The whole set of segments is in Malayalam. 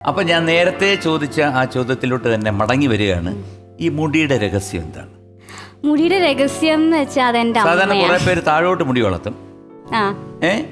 അപ്പൊ ഞാൻ നേരത്തെ ചോദിച്ച ആ ചോദ്യത്തിലോട്ട് തന്നെ മടങ്ങി വരികയാണ്. ഈ മുടിയുടെ രഹസ്യം എന്താണ്? മുടിയുടെ രഹസ്യം എന്ന് വെച്ചാൽ അതെന്റെ സാധാരണ കുറേ പേര് താഴോട്ട് മുടി വളർത്തും. ആ. ഏ?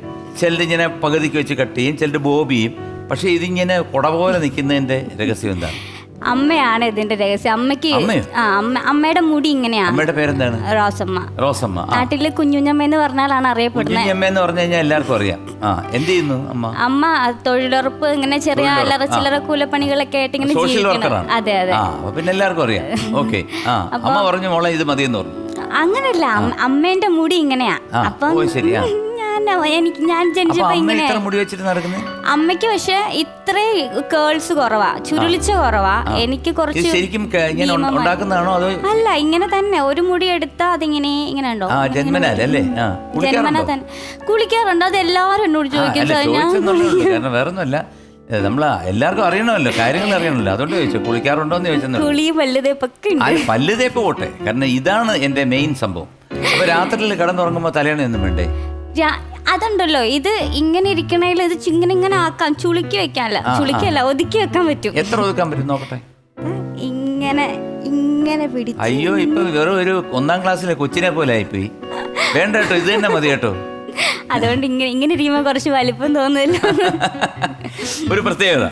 ചിലർ ഇങ്ങനെ പകുതിക്ക് വെച്ച് കട്ട് ചെയ്യും ചിലത് ബോബിയും പക്ഷേ ഇതിങ്ങനെ കുട പോലെ നിൽക്കുന്നതിന്റെ രഹസ്യം എന്താണ്? അമ്മയാണ് ഇതിന്റെ രഹസ്യം. അമ്മയ്ക്ക് അമ്മയോ? ആ അമ്മ അമ്മയുടെ മുടി ഇങ്ങനെയാണ്. അമ്മയുടെ പേരെന്താണ്? റോസമ്മ. റോസമ്മ ആ. നാട്ടിൽ കുഞ്ഞുഞ്ഞമ്മ എന്ന് പറഞ്ഞാലാണ് അറിയപ്പെടുന്നത്. കുഞ്ഞമ്മ എന്ന് പറഞ്ഞു കഴിഞ്ഞാൽ എല്ലാവർക്കും അറിയാം. ആ എന്ത് ചെയ്യുന്നു അമ്മ? അമ്മ തൊഴിലുറപ്പ് ഇങ്ങനെ ചെറിയ അല്ലറ ചില്ലറ കൂലപ്പണികളൊക്കെ ആയിട്ട് ഇങ്ങനെ സോഷ്യൽ ജീവിക്കണം വർക്കറാണ്. അതെ അതെ. ആ അപ്പൊ പിന്നെ എല്ലാവർക്കും അറിയാം. ഓക്കെ. ആ അമ്മ പറഞ്ഞു മോളെ ഇത് മതിയെന്ന് പറഞ്ഞു. അങ്ങനല്ല അമ്മ- അമ്മേന്റെ മുടി ഇങ്ങനെയാ. ആ, അപ്പം ഓ, ശരി, ആ. ഞാൻ എനിക്ക് ഞാൻ ജനിച്ചപ്പോ ഇങ്ങനെ അമ്മയ്ക്ക് പക്ഷെ ഇത്രേ കേൾസ് കുറവാ ചുരുളിച്ച കുറവാ. എനിക്ക് കുറച്ച് ശരിക്കും ഉണ്ടാക്കുന്നതാണോ അതോ അല്ല ഇങ്ങനെ തന്നെ. ഒരു മുടി എടുത്താ അതിങ്ങനെ ഇങ്ങനെ ഉണ്ടോ? ജന്മന തന്നെ. കുളിക്കാറുണ്ട്. അത് എല്ലാവരും എന്നോട് ചോദിക്കുന്നു ചോദിക്കും ഞാൻ ചോദിച്ചെന്നുള്ളതേ ഉള്ളൂ. കാരണം വേറെ ഒന്നുമല്ല നമ്മൾ എല്ലാവർക്കും അറിയണമല്ലോ. കാര്യങ്ങൾ അറിയണമല്ലോ. അതുകൊണ്ട് ചോദിച്ചു കുളിക്കാറുണ്ടോ എന്ന് ചോദിച്ചു പല്ലുതേപ്പ് പോട്ടെ. കാരണം ഇതാണ് എന്റെ മെയിൻ സംഭവം. അപ്പൊ രാത്രിയിൽ കിടന്നുറങ്ങുമ്പോൾ തലേണ എന്നും വേണ്ടേ? അതുണ്ടല്ലോ. ഇത് ഇങ്ങനെ ഇരിക്കണേൽ ഇത് ഇങ്ങനെ ഇങ്ങനെ ആക്കാം. ചുളുക്കി വെക്കാനല്ല. ചുളുക്കിയല്ല ഒതുക്കി വെക്കാൻ പറ്റും. എത്ര ഒതുക്കാൻ പറ്റും? നോക്കട്ടെ. ഇങ്ങനെ ഇങ്ങനെ പിടിച്ചു അയ്യോ ഇപ്പൊ വെറും ഒരു ഒന്നാം ക്ലാസ്സിലെ കൊച്ചിനെ പോലെ ആയിപ്പോയി. വേണ്ട കേട്ടോ ഇത് തന്നെ മതി കേട്ടോ. അതുകൊണ്ട് ഇങ്ങനെ ഇങ്ങനെ ഇരിക്കുമ്പോ കുറച്ച് വലിപ്പം തോന്നുന്നില്ല. ഒരു പ്രത്യേകത.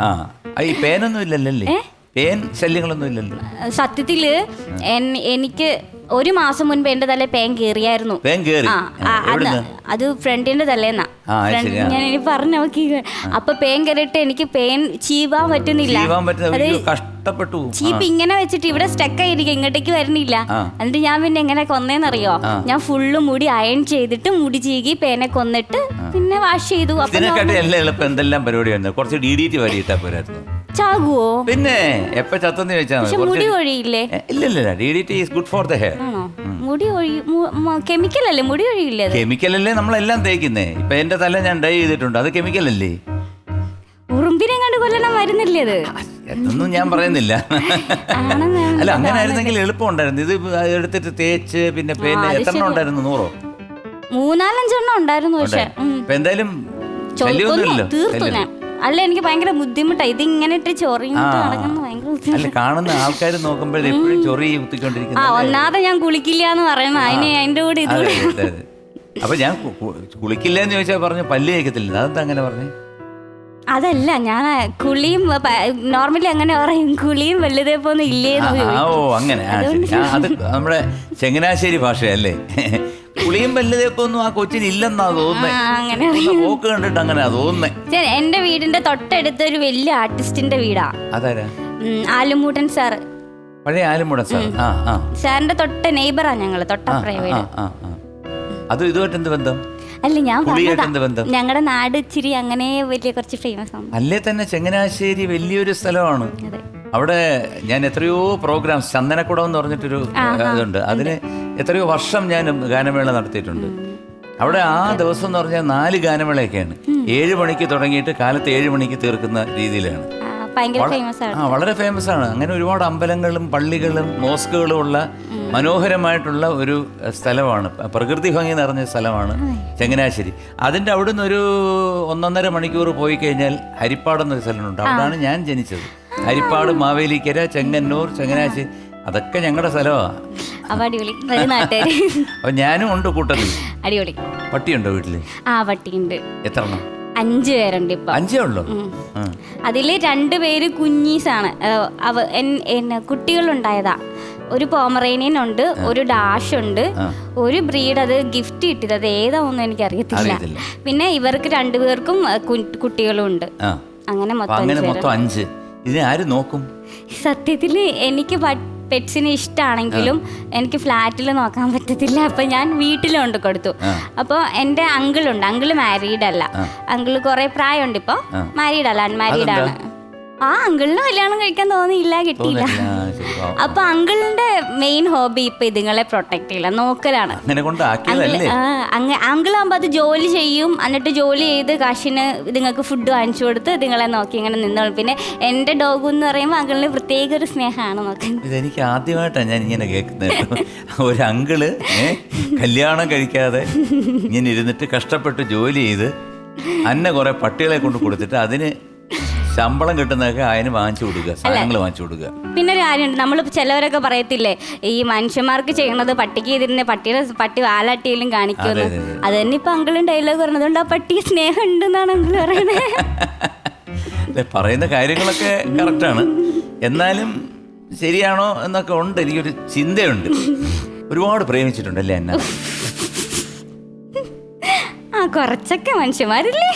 ആ ആ, ഈ പേനൊന്നും ഇല്ലല്ലേ പേൻ ശല്യങ്ങളൊന്നും ഇല്ലല്ലോ. സത്യത്തിൽ എനിക്ക് ഒരു മാസം മുൻപ് എന്റെ തല പേൻ കേറിയായിരുന്നു. പേൻ കേറി? ആ ആ, അത് ഫ്രണ്ടിന്റെ തലേന്നാ. ആ, അത് ശരി, ഞാൻ ഇനി പറഞ്ഞു നോക്കി. അപ്പൊ പേൻ കയറിയിട്ട് എനിക്ക് പേൻ ചീവാൻ പറ്റുന്നില്ല. ജീവാൻ പറ്റുന്ന അത് അയ്യോ, കഷ്ടപ്പെട്ടു. ചീപ്പ് ഇങ്ങനെ വെച്ചിട്ട് ഇവിടെ സ്റ്റക്ക് ആയിരിക്കും. ഇങ്ങോട്ടേക്ക് വരുന്നില്ല. ആ. എന്നിട്ട് ഞാൻ പിന്നെ എങ്ങനെ കൊന്നേന്നറിയോ? ഞാൻ ഫുള്ള് മുടി അയൺ ചെയ്തിട്ട് മുടി ചീകി പേനെ കൊന്നിട്ട് പിന്നെ വാഷ് ചെയ്തു. അപ്പൊ ഇതിനെക്കാട്ടി എല്ലാം എളുപ്പം എന്തെല്ലാം പരിപാടിയായിരുന്നു? കുറച്ച് ഡി ഡി ടി വരിയിട്ടാ പോരായിരുന്നു. ചാകുവോ? പിന്നെ എപ്പ ചത്തെന്ന് ചോദിച്ചാൽ പക്ഷെ മുടി ഒഴിയില്ലേ ഇല്ല ഇല്ല D D T is good for the hair ആണോ? മുടി ഒഴി കെമിക്കൽ അല്ലേ? മുടി ഒഴിയില്ലേ അത്? കെമിക്കലല്ലേ നമ്മളെല്ലാം തേക്കുന്നേ. ഇപ്പൊ എന്റെ തല ഞാൻ ഡൈ ചെയ്തിട്ടുണ്ട്. അത് കെമിക്കലല്ലേ ഉറുമ്പിനെ കണ്ട് കൊല്ലണം മരുന്നില്ലേ അത്? എന്നൊന്നും ഞാൻ പറയുന്നില്ല. ആണെന്ന് അല്ല അങ്ങനെ ആയിരുന്നെങ്കിൽ എളുപ്പം ഉണ്ടായിരുന്നു ഇത് എടുത്തിട്ട് തേച്ച് പിന്നെ പിന്നെ എത്ര എണ്ണം ഉണ്ടായിരുന്നു? നൂറോ? മൂന്നാലഞ്ചെണ്ണം ഉണ്ടായിരുന്നു പക്ഷെ. ഉം. ഇപ്പൊ എന്തായാലും ശല്യമൊന്നുമില്ലല്ലോ തീർത്തു ഞാൻ. അല്ല എനിക്ക് ഭയങ്കര ബുദ്ധിമുട്ടാ. ഇത് ഇങ്ങനെ ഇട്ട് ചൊറിഞ്ഞിട്ട് നടക്കുന്നത് ഭയങ്കര ബുദ്ധിമുട്ടാ. അല്ല കാണുന്ന ആൾക്കാർ നോക്കുമ്പോൾ എപ്പോഴും ചൊറി ആ കുത്തിക്കൊണ്ടിരിക്കുന്ന ഒന്നാമതെ ഞാൻ കുളിക്കില്ല എന്ന് പറയുന്നത് അതിന് അതിന്റെ കൂടെ ഇത് അതെ അതെ അതെ. അപ്പൊ ഞാൻ കു- കു- കുളിക്കില്ല എന്ന് ചോദിച്ചാൽ പറഞ്ഞു പല്ല് കേൾക്കത്തില്ല അതെന്താ അങ്ങനെ പറഞ്ഞു? അതല്ല ഞാൻ കുളിയും നോർമലി അങ്ങനെ പറയും. കുളിയും വെള്ളിതേപ്പൊന്നും ഇല്ലേന്ന് ആ ചോദിക്കും. ഓ അങ്ങനെ. ആ, ശരി. ആ, അത് നമ്മുടെ ചങ്ങനാശ്ശേരി ഭാഷയല്ലേ? പുളിയും വലുതേപ്പൊന്നും ആ കൊച്ചിന് ഇല്ലെന്നാ തോന്നുന്നേ പോക്ക് കണ്ടിട്ട് അങ്ങനെയാ തോന്നുന്നേ. എന്റെ വീടിന്റെ തൊട്ടടുത്ത് ഒരു വലിയ ആർട്ടിസ്റ്റിന്റെ വീടാ. അതാരാ? ആലുമൂട്ടൻ സാർ പഴയ ആലുമൂടൻ സാർ. സാറിന്റെ തൊട്ട നെയ്ബറാ ഞങ്ങൾ ആ, വീട്. അത് ഇതുമായിട്ട് എന്ത് ബന്ധം? അല്ല ഞാൻ ഞങ്ങളുടെ നാട് ഇച്ചിരി അങ്ങനെ വലിയ കുറച്ച് ഫേമസ് ആണ്. അല്ലേ തന്നെ ചങ്ങനാശ്ശേരി വലിയൊരു സ്ഥലമാണ്. അവിടെ ഞാൻ എത്രയോ പ്രോഗ്രാം ചന്ദനക്കുടം എന്ന് പറഞ്ഞിട്ടൊരു ഇതുണ്ട്. അതിന് എത്രയോ വർഷം ഞാൻ ഗാനമേള നടത്തിയിട്ടുണ്ട്. അവിടെ ആ ദിവസം എന്ന് പറഞ്ഞാൽ നാല് ഗാനമേളയൊക്കെയാണ്. ഏഴ് മണിക്ക് തുടങ്ങിയിട്ട് കാലത്ത് ഏഴ് മണിക്ക് തീർക്കുന്ന രീതിയിലാണ്. ആ, വളരെ ഫേമസ് ആണ്. അങ്ങനെ ഒരുപാട് അമ്പലങ്ങളും പള്ളികളും മോസ്കുകളും ഉള്ള മനോഹരമായിട്ടുള്ള ഒരു സ്ഥലമാണ്. പ്രകൃതി ഭംഗി നിറഞ്ഞ സ്ഥലമാണ് ചങ്ങനാശ്ശേരി. അതിന്റെ അവിടുന്ന് ഒരു ഒന്നൊന്നര മണിക്കൂർ പോയി കഴിഞ്ഞാൽ ഹരിപ്പാട് എന്നൊരു സ്ഥലമുണ്ട്. അവിടെയാണ് ഞാൻ ജനിച്ചത്. ഹരിപ്പാട് മാവേലിക്കര ചെങ്ങന്നൂർ ചങ്ങനാശ്ശേരി. അതൊക്കെ ഞങ്ങളുടെ സ്ഥലമാണ് അപ്പൊ അടിപൊളി. ഒരു നാട്ടുകാര്. അപ്പം ഞാനും ഉണ്ട് കൂട്ടത്തിൽ. അടിപൊളി. പട്ടിയുണ്ടോ വീട്ടിൽ? ആ പട്ടിയുണ്ട്. എത്ര എണ്ണം? അഞ്ചു പേരുണ്ട് ഇപ്പൊ. അഞ്ചേ ഉള്ളൂ. അതിൽ രണ്ടുപേര് കുഞ്ഞീസാണ്. അവ കുട്ടികളുണ്ടായതാ. ഒരു പോമറേനിയൻ ഉണ്ട് ഒരു ഡാഷ് ഉണ്ട് ഒരു ബ്രീഡ് അത് ഗിഫ്റ്റ് കിട്ടിയത്. അത് ഏതാവൊന്നും എനിക്ക് അറിയത്തില്ല. പിന്നെ ഇവർക്ക് രണ്ടുപേർക്കും കുട്ടികളും ഉണ്ട്. അങ്ങനെ മൊത്തം അഞ്ച് ഇതിനെ ആര് നോക്കും? സത്യത്തിൽ എനിക്ക് പെറ്റ്സിനെ ഇഷ്ടമാണെങ്കിലും എനിക്ക് ഫ്ലാറ്റിൽ നോക്കാൻ പറ്റത്തില്ല. അപ്പൊ ഞാൻ വീട്ടിൽ കൊണ്ട് കൊടുത്തു. അപ്പോൾ എന്റെ അങ്കിളുണ്ട്. അങ്കിൾ മാരീഡ് അല്ല. അങ്കിൾ കുറെ പ്രായമുണ്ട് ഇപ്പൊ. മാരീഡ് അല്ല അൺമാരീഡ് ആണ്. ആ അങ്കിളിന് കല്യാണം കഴിക്കാൻ തോന്നിയില്ല കിട്ടിയില്ല. അപ്പൊ അങ്കിളിന്റെ മെയിൻ ഹോബി ഇപ്പൊ ഇതുങ്ങളെ പ്രൊട്ടക്ട് ചെയ്യില്ല നോക്കലാണ്. അങ്കിൾ അങ്കിളാകുമ്പോൾ അത് ജോലി ചെയ്യും. എന്നിട്ട് ജോലി ചെയ്ത് കാശിന് ഇതുങ്ങൾക്ക് ഫുഡ് വാങ്ങിച്ചു കൊടുത്ത് ഇതുങ്ങളെ നോക്കി ഇങ്ങനെ നിന്നോളും. പിന്നെ എന്റെ ഡോഗ് എന്ന് പറയുമ്പോൾ അങ്കിളിന് പ്രത്യേക ഒരു സ്നേഹമാണ് നോക്കുന്നത് ഇതെനിക്ക് ആദ്യമായിട്ടാണ് ഞാൻ ഇങ്ങനെ കേൾക്കുന്നത് ഒരു അങ്കിൾ കല്യാണം കഴിക്കാതെ ഇങ്ങനെ ഇരുന്നിട്ട് കഷ്ടപ്പെട്ട് ജോലി ചെയ്ത് അന്ന കുറെ പട്ടികളെ കൊണ്ട് കൊടുത്തിട്ട് അതിന് ശമ്പളം കിട്ടുന്നതൊക്കെ അതിന് വാങ്ങിച്ചു കൊടുക്കുക സാധനങ്ങൾ വാങ്ങിച്ചു കൊടുക്കുക. പിന്നെ ഒരു കാര്യമുണ്ട്. നമ്മൾ ചിലവരൊക്കെ പറയത്തില്ലേ ഈ മനുഷ്യന്മാർക്ക് ചെയ്യണത് പട്ടിക്ക് ഇതിനെ പട്ടിയുടെ പട്ടി വാലാട്ടിയിലും കാണിക്കുന്നു അതെ, അതെ, അത്. തന്നെ ഇപ്പൊ അങ്കിളും ഡയലോഗ് പറഞ്ഞതുകൊണ്ട് ആ പട്ടി സ്നേഹം ഉണ്ടെന്നാണ് അങ്കിൾ പറയണേ അല്ലെ, പറയുന്ന കാര്യങ്ങളൊക്കെ കറക്റ്റാണ് എന്നാലും ശരിയാണോ എന്നൊക്കെ ഉണ്ട്. എനിക്കൊരു ചിന്തയുണ്ട്. ഒരുപാട് പ്രേമിച്ചിട്ടുണ്ടല്ലേ എന്നെ ആ കുറച്ചൊക്കെ മനുഷ്യന്മാരില്ലേ?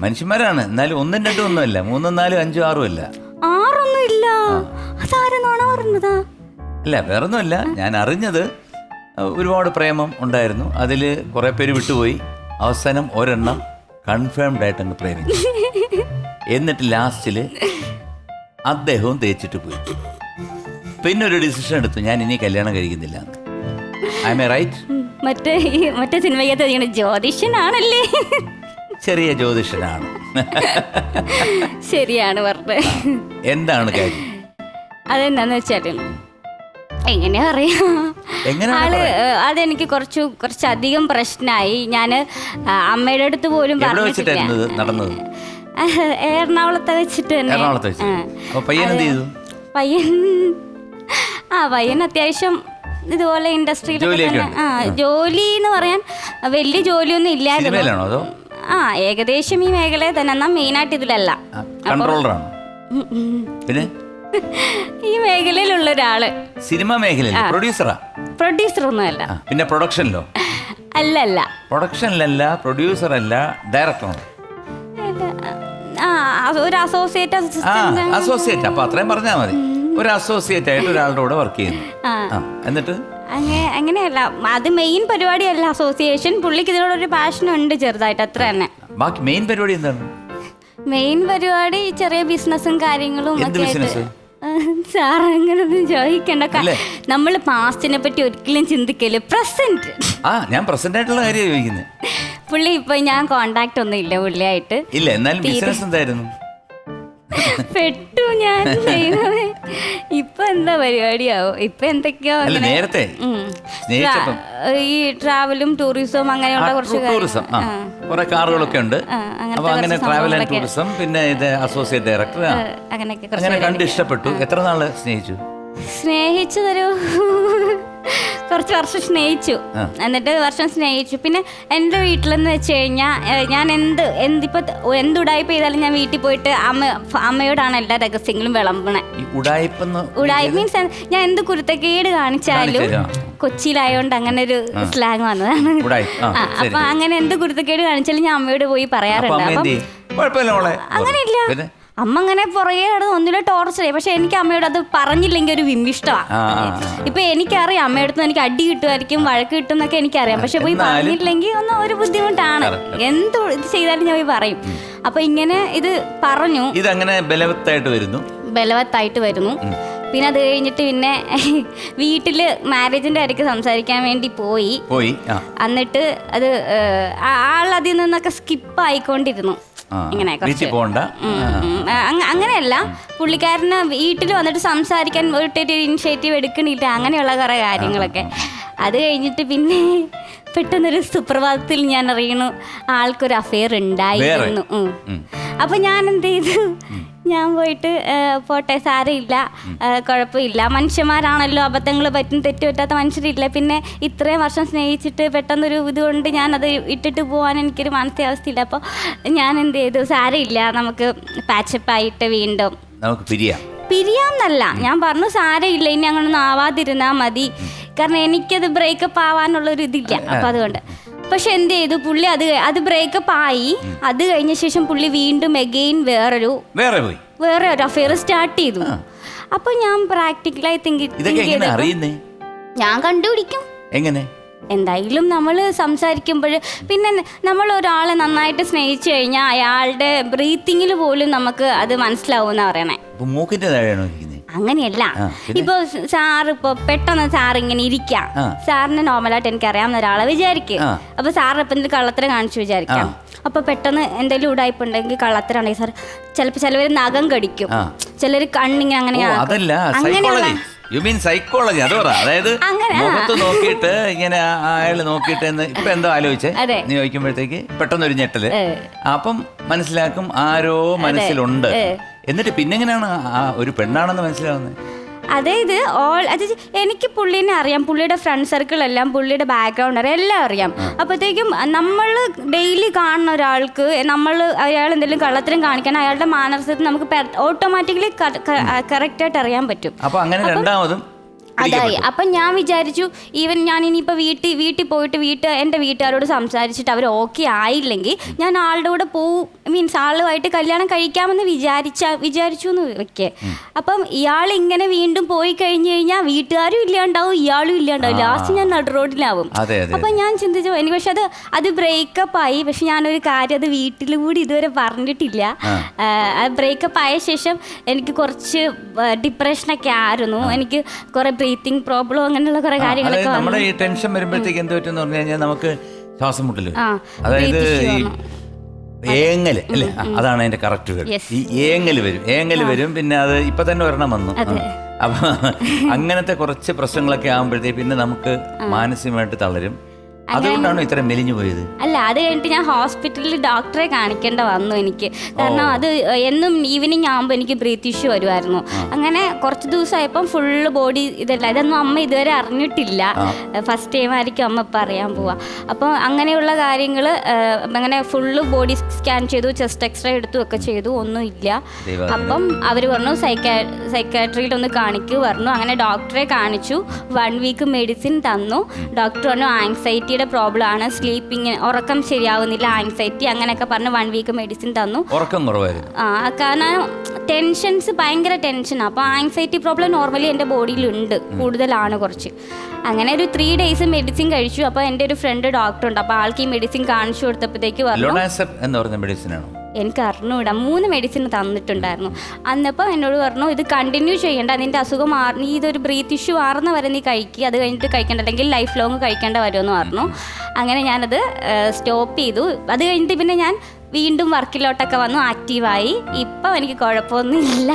മനുഷ്യന്മാരാണ്. എന്നാലും ഒന്നും രണ്ടും ഒന്നുമല്ല. മൂന്നും നാലും അഞ്ചും ആറും അല്ല. ആറൊന്നും ഇല്ല. അതാരെന്നാണോ പറഞ്ഞതാ അല്ല വേറൊന്നുമല്ല. ഞാൻ അറിഞ്ഞത് ഒരുപാട് പ്രേമം ഉണ്ടായിരുന്നു. അതിൽ കുറെ പേര് വിട്ടുപോയി. അവസാനം ഒരെണ്ണം കൺഫേംഡ് ആയിട്ട് അങ്ങ് പ്രേമിച്ചു. എന്നിട്ട് ലാസ്റ്റിൽ അദ്ദേഹവും തേച്ചിട്ട് പോയി. പിന്നെ ഒരു ഡിസിഷൻ എടുത്തു. ഞാൻ ഇനി കല്യാണം കഴിക്കുന്നില്ല. I am a right? മറ്റേ ഈ മറ്റേ സിനിമയ്ക്കകത്ത് ഇങ്ങനെ ജ്യോതിഷനാണല്ലേ? ചെറിയ ജ്യോതിഷനാണ്. ശരിയാണ് പറഞ്ഞത്. എന്താണ് കാര്യം? അതെന്താന്ന് വെച്ചാൽ എങ്ങനെയാ പറയാ? ആൾ അതെനിക്ക് കുറച്ചു കുറച്ചധികം പ്രശ്നമായി. ഞാൻ അമ്മയുടെ അടുത്ത് പോലും നടന്നത്? എറണാകുളത്തെ വെച്ചിട്ട് തന്നെ. പയ്യൻ ആ പയ്യൻ അത്യാവശ്യം ഇതുപോലെ ഇൻഡസ്ട്രിയിൽ ആ ജോലി എന്ന് പറയാൻ വലിയ ജോലിയൊന്നും ഇല്ലായിരുന്നു. ആ ഏകദേശം ഈ മേഖലയിൽ തന്നെ എന്നാൽ മെയിനായിട്ട് ഇതിലല്ല. കൺട്രോളറാണോ. പിന്നെ? ഈ മേഖലയിലുള്ള ഒരാൾ. സിനിമ മേഖലയിൽ പ്രൊഡ്യൂസറാ പ്രൊഡ്യൂസർ ഒന്നുമല്ല പിന്നെ പ്രൊഡക്ഷനിലോ അല്ലല്ല. അല്ല പ്രൊഡക്ഷനിലല്ല പ്രൊഡ്യൂസർ അല്ല ഡയറക്ടറാണ് ഒരു അസോസിയേറ്റ് അസോസിയേറ്റ് അപ്പൊ അത്രയും പറഞ്ഞാൽ മതി. ഒരു അസോസിയേറ്റ് ആയിട്ട് ഒരാളുടെ കൂടെ വർക്ക് ചെയ്യുന്നു. ആ. എന്നിട്ട്? അങ്ങനെ അങ്ങനെയല്ല. അത് മെയിൻ പരിപാടിയല്ല. അസോസിയേഷൻ പുള്ളിക്ക് ഇതിനോടൊരു പാഷൻ ഉണ്ട് ചെറുതായിട്ട്. അത്ര തന്നെ. ബാക്കി മെയിൻ പരിപാടി എന്താണ്? മെയിൻ പരിപാടി ചെറിയ ബിസിനസ്സും കാര്യങ്ങളും എന്ത് ഒക്കെ ആയിട്ട്? സാർ അങ്ങനൊന്നും ചോദിക്കണ്ട. അല്ലേ? നമ്മൾ പാസ്റ്റിനെ പറ്റി ഒരിക്കലും ചിന്തിക്കൽ പ്രസന്റ് ആ ഞാൻ പ്രസന്റ് ആയിട്ടുള്ള കാര്യം ചോദിക്കുന്നത് പുള്ളി ഇപ്പൊ ഞാൻ കോണ്ടാക്ട് ഒന്നും ഇല്ല പുള്ളിയായിട്ട്. ഇല്ല എന്നാലും ബിസിനസ് എന്തായിരുന്നു? പെട്ടു ഞാൻ ചെയ്യുന്നത് ഇപ്പൊ എന്താ പരിപാടിയാവോ? ഇപ്പൊ എന്തൊക്കെയോ അല്ല അങ്ങനെ നേരത്തെ. ഉം. സ്നേഹിച്ചപ്പം. ട്രാ- ഈ ട്രാവലും ടൂറിസവും അങ്ങനെയുള്ള കുറച്ച് ടൂറിസം ആ കാര്യങ്ങൾ. കുറെ കാറുകളൊക്കെ ഉണ്ട്. ആ, അങ്ങനത്തെ അപ്പൊ അങ്ങനെ കുറച്ച് ട്രാവൽ ആൻഡ് സംഭവങ്ങളൊക്കെ. ടൂറിസം പിന്നെ ഇത് അസോസിയേറ്റ് ഡയറക്ടർ ആ, അങ്ങനെയൊക്കെ കുറച്ച് അങ്ങനെ കണ്ട് പരിപാടി. ഇഷ്ടപ്പെട്ടു. എത്ര നാൾ സ്നേഹിച്ചു? സ്നേഹിച്ചതൊരു കുറച്ച് വർഷം സ്നേഹിച്ചു. എന്നിട്ട് വർഷം സ്നേഹിച്ചു. പിന്നെ എന്റെ വീട്ടിലെന്ന് വെച്ച് കഴിഞ്ഞാൽ ഞാൻ എന്ത് എന്തിപ്പോ എന്തുടായ്പ ചെയ്താലും ഞാൻ വീട്ടിൽ പോയിട്ട് അമ്മ അമ്മയോടാണ് എല്ലാ രഹസ്യങ്ങളും വിളമ്പണേ. ഉടായ്പ മീൻസ് ഞാൻ എന്ത് കുരുത്തക്കേട് കാണിച്ചാലും കൊച്ചിയിലായോണ്ട് അങ്ങനെ ഒരു സ്ലാങ് വന്നതാണ്. അപ്പൊ അങ്ങനെ എന്ത് കുരുത്തക്കേട് കാണിച്ചാലും ഞാൻ അമ്മയോട് പോയി പറയാറുണ്ട്. അപ്പം എന്ത് അങ്ങനെയില്ല. അമ്മ അങ്ങനെ പുറകെ കിടന്ന് ഒന്നിലെ ടോർച്ചർ ചെയ്യും. പക്ഷെ എനിക്ക് അമ്മയോട് അത് പറഞ്ഞില്ലെങ്കിൽ ഒരു ആ. ഇപ്പൊ എനിക്കറിയാം അമ്മയടുത്ത് എനിക്ക് അടി കിട്ടുമായിരിക്കും വഴക്ക് കിട്ടും എന്നൊക്കെ എനിക്കറിയാം. പക്ഷെ പോയി പറഞ്ഞിട്ടില്ലെങ്കിൽ പറഞ്ഞില്ലെങ്കിൽ ഒന്ന് ഒരു ബുദ്ധിമുട്ടാണ്. എന്ത് ഇത് ചെയ്താലും ഞാൻ പോയി പറയും. അപ്പൊ ഇങ്ങനെ ഇത് പറഞ്ഞു. ഇത് അങ്ങനെ ബലവത്തായിട്ട് വരുന്നു? ബലവത്തായിട്ട് വരുന്നു. പിന്നെ അത് കഴിഞ്ഞിട്ട് പിന്നെ വീട്ടിൽ മാരേജിന്റെ ഇടയ്ക്ക് സംസാരിക്കാൻ വേണ്ടി പോയി. പോയി എന്നിട്ട് അത് ആൾ അതിൽ നിന്നൊക്കെ സ്കിപ്പ് ആയിക്കൊണ്ടിരുന്നു ഇങ്ങനെ കുറച്ച് പോകണ്ട അങ്ങനെയല്ല. പുള്ളിക്കാരന് വീട്ടിൽ വന്നിട്ട് സംസാരിക്കാൻ ഒരു ഇനിഷ്യേറ്റീവ് എടുക്കണില്ല. അങ്ങനെയുള്ള കുറേ കാര്യങ്ങളൊക്കെ. അത് കഴിഞ്ഞിട്ട് പിന്നെ പെട്ടെന്നൊരു സുപ്രഭാതത്തിൽ ഞാൻ അറിയണു ആൾക്കൊരു അഫെയർ ഉണ്ടായിരുന്നു. അപ്പൊ ഞാൻ എന്ത് ചെയ്തു? ഞാൻ പോയിട്ട് പോട്ടെ സാരമില്ല. കുഴപ്പമില്ല. മനുഷ്യന്മാരാണല്ലോ അബദ്ധങ്ങൾ പറ്റും തെറ്റ് പറ്റാത്ത മനുഷ്യരില്ല. പിന്നെ ഇത്രയും വർഷം സ്നേഹിച്ചിട്ട് പെട്ടെന്നൊരു ഇതുകൊണ്ട് ഞാൻ അത് ഇട്ടിട്ട് പോകാൻ എനിക്കൊരു മാനസികാവസ്ഥയില്ല. അപ്പോൾ ഞാൻ എന്ത് ചെയ്തു? സാരമില്ല. നമുക്ക് പാച്ചപ്പ് ആയിട്ട് വീണ്ടും. നമുക്ക് പിരിയാം. പിരിയാന്നല്ല. ഞാൻ പറഞ്ഞു സാരമില്ല. ഇനി അങ്ങനൊന്നും ആവാതിരുന്നാൽ മതി. കാരണം എനിക്കത് ബ്രേക്കപ്പ് ആവാനുള്ളൊരു ഇതില്ല അപ്പോൾ അതുകൊണ്ട്. പക്ഷെ എന്ത് ചെയ്തു? പുള്ളി അത് കഴി- അത് ബ്രേക്കപ്പ് ആയി. അത് കഴിഞ്ഞ ശേഷം പുള്ളി വീണ്ടും എഗെയിൻ വേറൊരു വേറെ പോയി. വേറെ ഒരു അഫെയർ സ്റ്റാർട്ട് ചെയ്തു. അപ്പൊ ഞാൻ പ്രാക്ടിക്കലായി തിങ്ക് ഇതൊക്കെ എങ്ങനെ അറിയുന്നേ? ഞാൻ കണ്ടുപിടിക്കും. എങ്ങനെ? എന്തായാലും നമ്മൾ സംസാരിക്കുമ്പോൾ പിന്നെ നമ്മൾ ഒരാളെ നന്നായിട്ട് സ്നേഹിച്ചു കഴിഞ്ഞാൽ അയാളുടെ ബ്രീത്തിങ്ങിൽ പോലും നമുക്ക് അത് മനസ്സിലാവും എന്നാ പറയണേ മൂക്കിന്റെ താഴെയാണോ അങ്ങനെയല്ല? ഇപ്പൊ സാർ ഇപ്പൊ പെട്ടെന്ന് സാർ ഇങ്ങനെ ഇരിക്കാം. സാറിന് നോർമലായിട്ട് എനിക്ക് അറിയാവുന്ന ഒരാളെ വിചാരിക്കും. അപ്പൊ സാറിന് ഇപ്പൊ എന്തെങ്കിലും കള്ളത്തരം കാണിച്ചു വിചാരിക്കാം. അപ്പൊ പെട്ടെന്ന് എന്തെങ്കിലും ഉടായ്പ ഉണ്ടെങ്കിൽ കള്ളത്തരാണെങ്കിൽ സാർ ചിലപ്പോ ചിലവര് നഖം കടിക്കും. ചിലര് കണ്ണിങ്ങനെ അങ്ങനെ അങ്ങനെയുള്ള യു മീൻ സൈക്കോളജി അത് പറ. അതായത് മുഖത്ത് നോക്കിയിട്ട് ഇങ്ങനെ അയാൾ നോക്കിയിട്ട് എന്ന് ഇപ്പൊ എന്തോ ആലോചിച്ചേ? നീ ചോദിക്കുമ്പോഴത്തേക്ക് പെട്ടെന്ന് ഒരു ഞെട്ടൽ അപ്പം മനസ്സിലാക്കും ആരോ മനസ്സിലുണ്ട്. എന്നിട്ട് പിന്നെങ്ങനെയാണ് ആ ഒരു പെണ്ണാണെന്ന് മനസ്സിലാവുന്നത് അതായത് ഓൾ അത് എനിക്ക് പുള്ളീനെ അറിയാം. പുള്ളിയുടെ ഫ്രണ്ട് സർക്കിൾ എല്ലാം പുള്ളിയുടെ ബാക്ക്ഗ്രൗണ്ട് അറിയാം. എല്ലാം അറിയാം. അപ്പോഴത്തേക്കും നമ്മൾ ഡെയിലി കാണുന്ന ഒരാൾക്ക് നമ്മൾ അയാൾ എന്തെങ്കിലും കള്ളത്തരം കാണിക്കാൻ അയാളുടെ മാനസികത്തിൽ നമുക്ക് ഓട്ടോമാറ്റിക്കലി കറക്റ്റായിട്ട് അറിയാൻ പറ്റും. അപ്പൊ അങ്ങനെ രണ്ടാമതും അതായി. അപ്പം ഞാൻ വിചാരിച്ചു ഈവൻ ഞാൻ ഇനിയിപ്പോൾ വീട്ടിൽ വീട്ടിൽ പോയിട്ട് വീട്ട് എന്റെ വീട്ടുകാരോട് സംസാരിച്ചിട്ട് അവർ ഓക്കെ ആയില്ലെങ്കിൽ ഞാൻ ആളുടെ കൂടെ പോവും. മീൻസ് ആളുമായിട്ട് കല്യാണം കഴിക്കാമെന്ന് വിചാരിച്ച വിചാരിച്ചു എന്ന് വെക്കേ. അപ്പം ഇയാൾ ഇങ്ങനെ വീണ്ടും പോയി കഴിഞ്ഞു കഴിഞ്ഞാൽ വീട്ടുകാരും ഇല്ലാണ്ടാവും ഇയാളും ഇല്ലാണ്ടാവും. ലാസ്റ്റ് ഞാൻ നടു റോഡിലാവും. അപ്പം ഞാൻ ചിന്തിച്ചു എനിക്ക് പക്ഷെ അത് അത് ബ്രേക്കപ്പ് ആയി. പക്ഷെ ഞാനൊരു കാര്യം അത് വീട്ടിൽ കൂടി ഇതുവരെ പറഞ്ഞിട്ടില്ല. ബ്രേക്കപ്പ് ആയ ശേഷം എനിക്ക് കുറച്ച് ഡിപ്രഷനൊക്കെ ആയിരുന്നു. എനിക്ക് കുറെ ബ്രീത്തിങ് പ്രോബ്ലം അങ്ങനെയുള്ള കുറെ കാര്യങ്ങളൊക്കെ നമ്മുടെ ഈ ടെൻഷൻ വരുമ്പോഴത്തേക്ക് എന്ത് പറ്റും പറഞ്ഞു കഴിഞ്ഞാൽ നമുക്ക് ശ്വാസം മുട്ടൽ അതായത് ഈ ഏങ്ങൽ അല്ലേ? അതാണ് അതിന്റെ കറക്റ്റ് വേർഡ് ഈ ഏങ്ങൽ വരും. ഏങ്ങൽ വരും പിന്നെ അത് ഇപ്പൊ തന്നെ ഒരെണ്ണം വന്നു. അപ്പൊ അങ്ങനത്തെ കുറച്ച് പ്രശ്നങ്ങളൊക്കെ ആകുമ്പോഴത്തേക്ക് പിന്നെ നമുക്ക് മാനസികമായിട്ട് തളരും. അതുകൊണ്ടാണ് ഇത്ര മെലിഞ്ഞു പോയത്? അല്ല അത് കഴിഞ്ഞിട്ട് ഞാൻ ഹോസ്പിറ്റലിൽ ഡോക്ടറെ കാണിക്കേണ്ട വന്നു എനിക്ക്. കാരണം അത് എന്നും ഈവനിങ് ആകുമ്പോൾ എനിക്ക് ബ്രീത്ത് ഇഷ്യൂ വരുമായിരുന്നു. അങ്ങനെ കുറച്ച് ദിവസമായപ്പം ഫുള്ള് ബോഡി ഇതല്ല ഇതൊന്നും അമ്മ ഇതുവരെ അറിഞ്ഞിട്ടില്ല. ഫസ്റ്റ് ടൈം ആയിരിക്കും അമ്മ ഇപ്പം അറിയാൻ പോവാ. അപ്പം അങ്ങനെയുള്ള കാര്യങ്ങൾ അങ്ങനെ ഫുള്ള് ബോഡി സ്കാൻ ചെയ്തു ചെസ്റ്റ് എക്സ്റേ എടുത്തു ഒക്കെ ചെയ്തു ഒന്നും ഇല്ല അപ്പം അവർ പറഞ്ഞു സൈക്കാ സൈക്കാട്രിയിൽ ഒന്ന് കാണിക്കൂ പറഞ്ഞു. അങ്ങനെ ഡോക്ടറെ കാണിച്ചു. വൺ വീക്ക് മെഡിസിൻ തന്നു. ഡോക്ടർ പറഞ്ഞു ആങ്സൈറ്റിയുടെ പ്രോബ്ലം ആണ്. സ്ലീപ്പിംഗ് ഉറക്കം ശരിയാവുന്നില്ല ആൻസൈറ്റി അങ്ങനെയൊക്കെ പറഞ്ഞ് വൺ വീക്ക് മെഡിസിൻ തന്നു. ഉറക്കം കുറവായിരുന്നു. ആ കാരണം ടെൻഷൻസ് ഭയങ്കര ടെൻഷനാണ് അപ്പോൾ ആങ്സൈറ്റി പ്രോബ്ലം നോർമലി എന്റെ ബോഡിയിലുണ്ട്. കൂടുതലാണ് കുറച്ച്. അങ്ങനെ ഒരു ത്രീ ഡേയ്സ് മെഡിസിൻ കഴിച്ചു. അപ്പോൾ എന്റെ ഒരു ഫ്രണ്ട് ഡോക്ടർ ഉണ്ട്. അപ്പോൾ ആൾക്ക് ഈ മെഡിസിൻ കാണിച്ചു കൊടുത്തപ്പോഴത്തേക്ക് പറഞ്ഞ മെഡിസിൻ ആണോ? എനിക്ക് അറിഞ്ഞൂടാ മൂന്ന് മെഡിസിൻ തന്നിട്ടുണ്ടായിരുന്നു. അന്നപ്പോൾ എന്നോട് പറഞ്ഞു ഇത് കണ്ടിന്യൂ ചെയ്യേണ്ട. നിന്റെ അസുഖം മാറി നീ ഇതൊരു ബ്രീത്ത് ഇഷ്യൂ മാറുന്ന വരെ നീ കഴിക്കുക അത് കഴിഞ്ഞിട്ട് കഴിക്കേണ്ട. അല്ലെങ്കിൽ ലൈഫ് ലോങ് കഴിക്കേണ്ട വരുമെന്ന് പറഞ്ഞു. അങ്ങനെ ഞാനത് സ്റ്റോപ്പ് ചെയ്തു. അത് കഴിഞ്ഞിട്ട് പിന്നെ ഞാൻ വീണ്ടും വർക്കിലോട്ടൊക്കെ വന്നു. ആക്റ്റീവായി ഇപ്പം എനിക്ക് കുഴപ്പമൊന്നുമില്ല.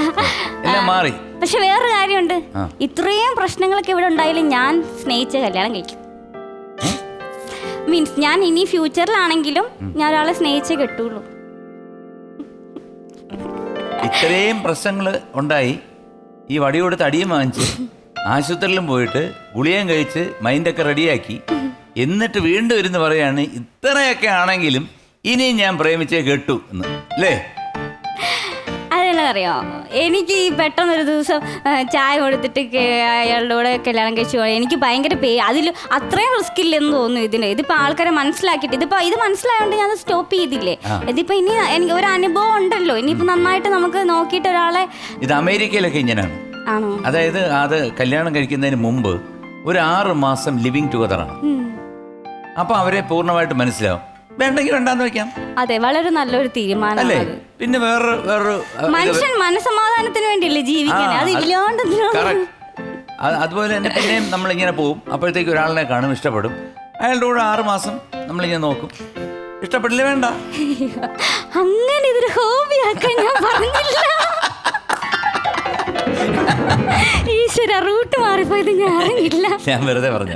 മാറി. പക്ഷെ വേറൊരു കാര്യമുണ്ട്. ഇത്രയും പ്രശ്നങ്ങളൊക്കെ ഇവിടെ ഉണ്ടായാലും ഞാൻ സ്നേഹിച്ച കല്യാണം കഴിക്കും. മീൻസ് ഞാൻ ഇനി ഫ്യൂച്ചറിലാണെങ്കിലും ഞാൻ ഒരാളെ സ്നേഹിച്ചേ കെട്ടുള്ളൂ. ഇത്രയും പ്രശ്നങ്ങൾ ഉണ്ടായി. ഈ വടിയോടുത്ത് അടിയും വാങ്ങിച്ച് ആശുപത്രിയിലും പോയിട്ട് ഗുളിയം കഴിച്ച് മൈൻഡൊക്കെ റെഡിയാക്കി. എന്നിട്ട് വീണ്ടും ഇരുന്ന് പറയാണ് ഇത്രയൊക്കെ ആണെങ്കിലും ഇനിയും ഞാൻ പ്രേമിച്ചേ കേട്ടു എന്ന്. അല്ലേ? അതെല്ലാം അറിയോ എനിക്ക് ഈ പെട്ടെന്നൊരു ദിവസം ചായ കൊടുത്തിട്ട് അയാളുടെ കൂടെ കല്യാണം കഴിച്ചു പോകണം എനിക്ക് ഭയങ്കര പേ അതിൽ അത്രയും റിസ്ക് ഇല്ലെന്ന് തോന്നുന്നു ഇതിന്. ഇതിപ്പോൾ ആൾക്കാരെ മനസ്സിലാക്കിയിട്ട് ഇതിപ്പോൾ ഇത് മനസ്സിലായതുകൊണ്ട് ഞാൻ സ്റ്റോപ്പ് ചെയ്തില്ലേ? ഇതിപ്പോൾ ഇനി എനിക്ക് ഒരു അനുഭവം ഉണ്ടല്ലോ. ഇനിയിപ്പോൾ നന്നായിട്ട് നമുക്ക് നോക്കിയിട്ട് ഒരാളെ ഇത് അമേരിക്കയിലൊക്കെ ഇങ്ങനെയാണ്. ആണോ? അതായത് അത് കല്യാണം കഴിക്കുന്നതിന് മുമ്പ് ഒരു ആറ് മാസം ലിവിങ് ടുഗദറാണ് ഉം. അപ്പൊ അവരെ പൂർണമായിട്ട് മനസ്സിലാവും. വേണ്ടെങ്കിൽ വേണ്ടാന്ന് വെക്കാം. അതെ വളരെ നല്ലൊരു അല്ലേ? തീരുമാനമാണ് പിന്നെ വേറൊരു വേറൊരു മനുഷ്യൻ മനസമാധാനത്തിന് വേണ്ടിയല്ലേ ജീവിക്കാൻ അത് ഇല്ലാണ്ട് അതുപോലെ തന്നെ പിന്നെയും നമ്മളിങ്ങനെ പോവും. അപ്പോഴത്തേക്ക് ഒരാളിനെ കാണും ഇഷ്ടപ്പെടും. അയാളുടെ കൂടെ ആറ് മാസം നമ്മളിങ്ങനെ നോക്കും. ഇഷ്ടപ്പെടില്ല വേണ്ട. അങ്ങനെ ഇതൊരു ഹോബിയാക്കാൻ ഞാൻ പറഞ്ഞില്ല. ഈശ്വര റൂട്ട് മാറിപ്പോയത് ഞാൻ അറിഞ്ഞില്ല ഞാൻ വെറുതെ പറഞ്ഞ